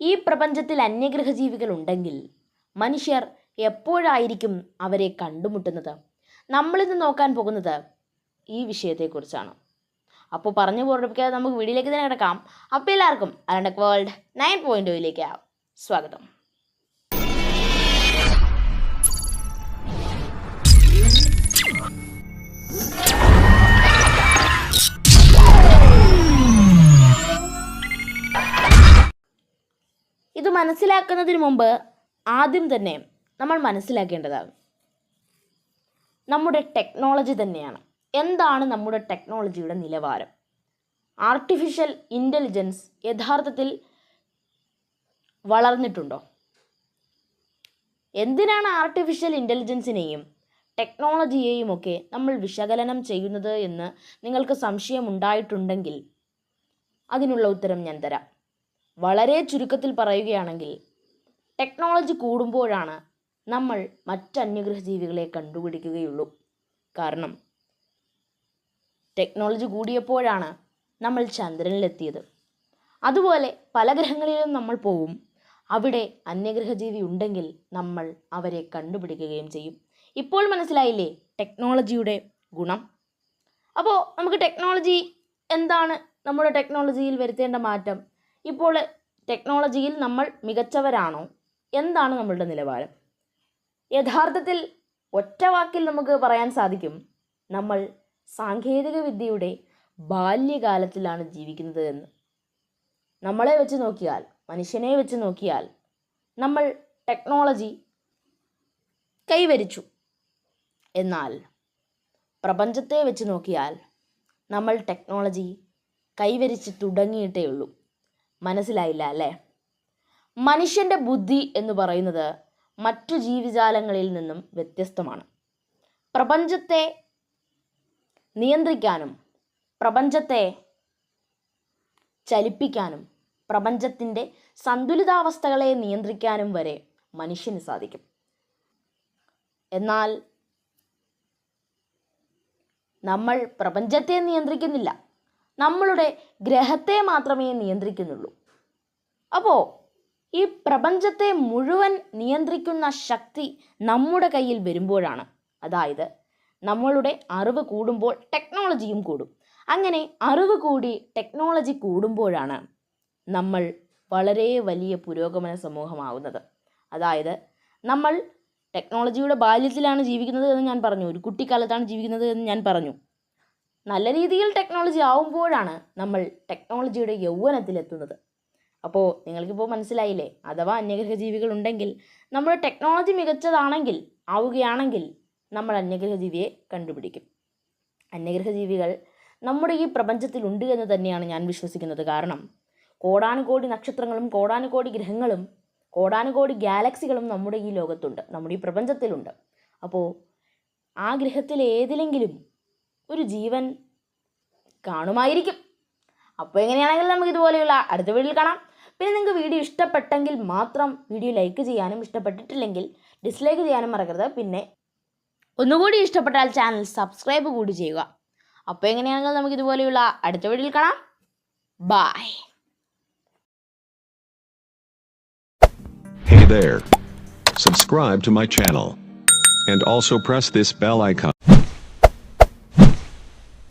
ഈ പ്രപഞ്ചത്തിൽ അന്യഗ്രഹ ജീവികൾ ഉണ്ടെങ്കിൽ മനുഷ്യർ എപ്പോഴായിരിക്കും അവരെ കണ്ടുമുട്ടുന്നത്? നമ്മളിന്ന് നോക്കാൻ പോകുന്നത് ഈ വിഷയത്തെക്കുറിച്ചാണ്. അപ്പോൾ പറഞ്ഞു പോകാതെ നമുക്ക് വീഡിയോയിലേക്ക് തന്നെ കിടക്കാം. അപ്പോൾ എല്ലാവർക്കും അലണ്ടക് വേൾഡ് നയൻ പോയിന്റ് ഒയിലേക്ക് സ്വാഗതം. ഇത് മനസ്സിലാക്കുന്നതിന് മുമ്പ് ആദ്യം തന്നെ നമ്മൾ മനസ്സിലാക്കേണ്ടതാണ്. നമ്മുടെ ടെക്നോളജി തന്നെയാണ്. എന്താണ് നമ്മുടെ ടെക്നോളജിയുടെ നിലവാരം? ആർട്ടിഫിഷ്യൽ ഇന്റലിജൻസ് യഥാർത്ഥത്തിൽ വളർന്നിട്ടുണ്ടോ? എന്തിനാണ് ആർട്ടിഫിഷ്യൽ ഇന്റലിജൻസിനെയും ടെക്നോളജിയെയും ഒക്കെ നമ്മൾ വിശകലനം ചെയ്യുന്നത് എന്ന് നിങ്ങൾക്ക് സംശയമുണ്ടായിട്ടുണ്ടെങ്കിൽ അതിനുള്ള ഉത്തരം ഞാൻ തരാം. വളരെ ചുരുക്കത്തിൽ പറയുകയാണെങ്കിൽ ടെക്നോളജി കൂടുമ്പോഴാണ് നമ്മൾ മറ്റ് അന്യഗ്രഹ ജീവികളെ കണ്ടുപിടിക്കുകയുള്ളൂ. കാരണം ടെക്നോളജി കൂടിയപ്പോഴാണ് നമ്മൾ ചന്ദ്രനിലെത്തിയത്. അതുപോലെ പല ഗ്രഹങ്ങളിലും നമ്മൾ പോവും. അവിടെ അന്യഗ്രഹജീവി ഉണ്ടെങ്കിൽ നമ്മൾ അവരെ കണ്ടുപിടിക്കുകയും ചെയ്യും. ഇപ്പോൾ മനസ്സിലായില്ലേ ടെക്നോളജിയുടെ ഗുണം? അപ്പോൾ നമുക്ക് ടെക്നോളജി എന്താണ്? നമ്മുടെ ടെക്നോളജിയിൽ വരുത്തേണ്ട മാറ്റം. ഇപ്പോൾ ടെക്നോളജിയിൽ നമ്മൾ മികച്ചവരാണോ? എന്താണ് നമ്മളുടെ നിലവാരം? യഥാർത്ഥത്തിൽ ഒറ്റ വാക്കിൽ നമുക്ക് പറയാൻ സാധിക്കും നമ്മൾ സാങ്കേതിക വിദ്യയുടെ ബാല്യകാലത്തിലാണ് ജീവിക്കുന്നത് എന്ന് നമ്മളെ വെച്ച് നോക്കിയാൽ മനുഷ്യനെ വെച്ച് നോക്കിയാൽ നമ്മൾ ടെക്നോളജി കൈവരിച്ചു. എന്നാൽ പ്രപഞ്ചത്തെ വെച്ച് നോക്കിയാൽ നമ്മൾ ടെക്നോളജി കൈവരിച്ച് തുടങ്ങിയിട്ടേ ഉള്ളൂ. മനസ്സിലായില്ല അല്ലേ? മനുഷ്യന്റെ ബുദ്ധി എന്ന് പറയുന്നത് മറ്റു ജീവിജാലങ്ങളിൽ നിന്നും വ്യത്യസ്തമാണ്. പ്രപഞ്ചത്തെ നിയന്ത്രിക്കാനും പ്രപഞ്ചത്തെ ചലിപ്പിക്കാനും പ്രപഞ്ചത്തിന്റെ സന്തുലിതാവസ്ഥകളെ നിയന്ത്രിക്കാനും വരെ മനുഷ്യന് സാധിക്കും. എന്നാൽ നമ്മൾ പ്രപഞ്ചത്തെ നിയന്ത്രിക്കുന്നില്ല. നമ്മളുടെ ഗ്രഹത്തെ മാത്രമേ നിയന്ത്രിക്കുന്നുള്ളൂ. അപ്പോൾ ഈ പ്രപഞ്ചത്തെ മുഴുവൻ നിയന്ത്രിക്കുന്ന ശക്തി നമ്മുടെ കയ്യിൽ വരുമ്പോഴാണ്. അതായത് നമ്മളുടെ അറിവ് കൂടുമ്പോൾ ടെക്നോളജിയും കൂടും. അങ്ങനെ അറിവ് കൂടി ടെക്നോളജി കൂടുമ്പോഴാണ് നമ്മൾ വളരെ വലിയ പുരോഗമന സമൂഹമാവുന്നത്. അതായത് നമ്മൾ ടെക്നോളജിയുടെ ബാല്യത്തിലാണ് ജീവിക്കുന്നത് എന്ന് ഞാൻ പറഞ്ഞു. ഒരു കുട്ടിക്കാലത്താണ് ജീവിക്കുന്നത് എന്ന് ഞാൻ പറഞ്ഞു. നല്ല രീതിയിൽ ടെക്നോളജി ആവുമ്പോഴാണ് നമ്മൾ ടെക്നോളജിയുടെ യൗവനത്തിലെത്തുന്നത്. അപ്പോൾ നിങ്ങൾക്കിപ്പോൾ മനസ്സിലായില്ലേ? അഥവാ അന്യഗ്രഹ ജീവികൾ ഉണ്ടെങ്കിൽ നമ്മുടെ ടെക്നോളജി മികച്ചതാണെങ്കിൽ ആവുകയാണെങ്കിൽ നമ്മൾ അന്യഗ്രഹ ജീവിയെ കണ്ടുപിടിക്കും. അന്യഗ്രഹ ജീവികൾ നമ്മുടെ ഈ പ്രപഞ്ചത്തിലുണ്ട് എന്ന് തന്നെയാണ് ഞാൻ വിശ്വസിക്കുന്നത്. കാരണം കോടാനുകോടി നക്ഷത്രങ്ങളും കോടാനുകോടി ഗ്രഹങ്ങളും കോടാനുകോടി ഗാലക്സികളും നമ്മുടെ ഈ ലോകത്തുണ്ട്. നമ്മുടെ ഈ പ്രപഞ്ചത്തിലുണ്ട്. അപ്പോൾ ആ ഗ്രഹത്തിൽ ഏതിലെങ്കിലും ഒരു ജീവൻ കാണുമായിരിക്കും അപ്പോൾ എങ്ങനെയാണെങ്കിലും നമുക്ക് ഇതുപോലെയുള്ള അടുത്ത വീഡിയോയിൽ കാണാം പിന്നെ നിങ്ങൾക്ക് വീഡിയോ ഇഷ്ടപ്പെട്ടെങ്കിൽ മാത്രം വീഡിയോ ലൈക്ക് ചെയ്യാനും ഇഷ്ടപ്പെട്ടിട്ടില്ലെങ്കിൽ ഡിസ്ലൈക്ക് ചെയ്യാനും മറക്കരുത് പിന്നെ ഒന്നുകൂടി ഇഷ്ടപ്പെട്ടാൽ ചാനൽ സബ്സ്ക്രൈബ് കൂടി ചെയ്യുക അപ്പോൾ എങ്ങനെയാണെങ്കിൽ നമുക്ക് ഇതുപോലെയുള്ള അടുത്ത വീഡിയോയിൽ കാണാം bye Hey there. Subscribe to my channel. And also press this bell icon.